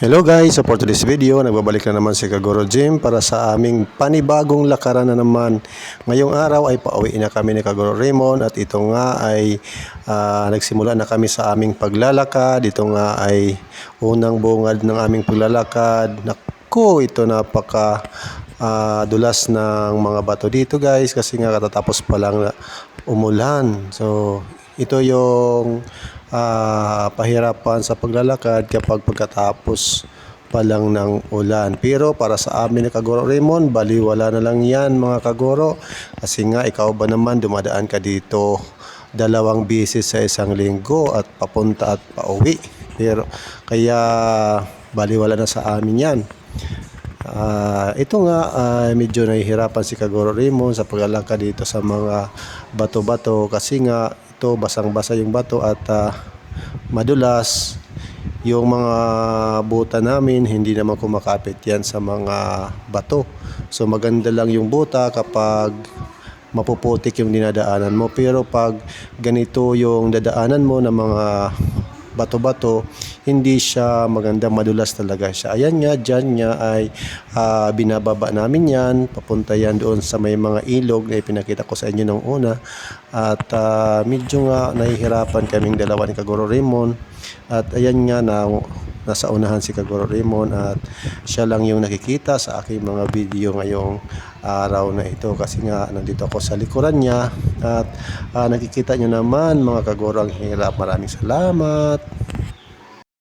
Hello guys, so for today's video, nagbabalik na naman si Kagoro Jim para sa aming panibagong lakaran na naman. Ngayong araw ay pauwi na kami ni Kagoro Raymond at ito nga ay ah, nagsimula na kami sa aming paglalakad. Ito nga ay unang bungad ng aming paglalakad. Naku, ito napaka ah, dulas ng mga bato dito guys kasi nga katatapos pa lang umulan. So, ito yung ah, pahirapan sa paglalakad kapag pagkatapos pa lang ng ulan. Pero para sa amin ni Kagoro Raymond, baliwala na lang yan mga Kagoro. Kasi nga ikaw ba naman dumadaan ka dito dalawang beses sa isang linggo at papunta at pauwi. Pero kaya baliwala na sa amin yan. Ah, ito nga ay medyo nahihirapan si Kagoro Raymond sa paglalakad dito sa mga bato-bato kasi nga ito basang-basa yung bato at ah, madulas yung mga buta namin hindi naman kumakapit yan sa mga bato. So maganda lang yung buta kapag mapuputik yung dinadaanan mo pero pag ganito yung dadaanan mo ng mga bato-bato, hindi siya maganda, madulas talaga siya. Ayan nga, dyan nga ay ah, binababa namin yan, papunta yan doon sa may mga ilog na ipinakita ko sa inyo nung una. At ah, medyo nga nahihirapan kaming dalawa ni Kagoro Raymond. At ayan nga na nasa unahan si Kagoro Raymond at siya lang yung nakikita sa aking mga video ngayong araw na ito kasi nga nandito ako sa likuran niya at ah, nakikita nyo naman mga Kagoro ang hirap. Maraming salamat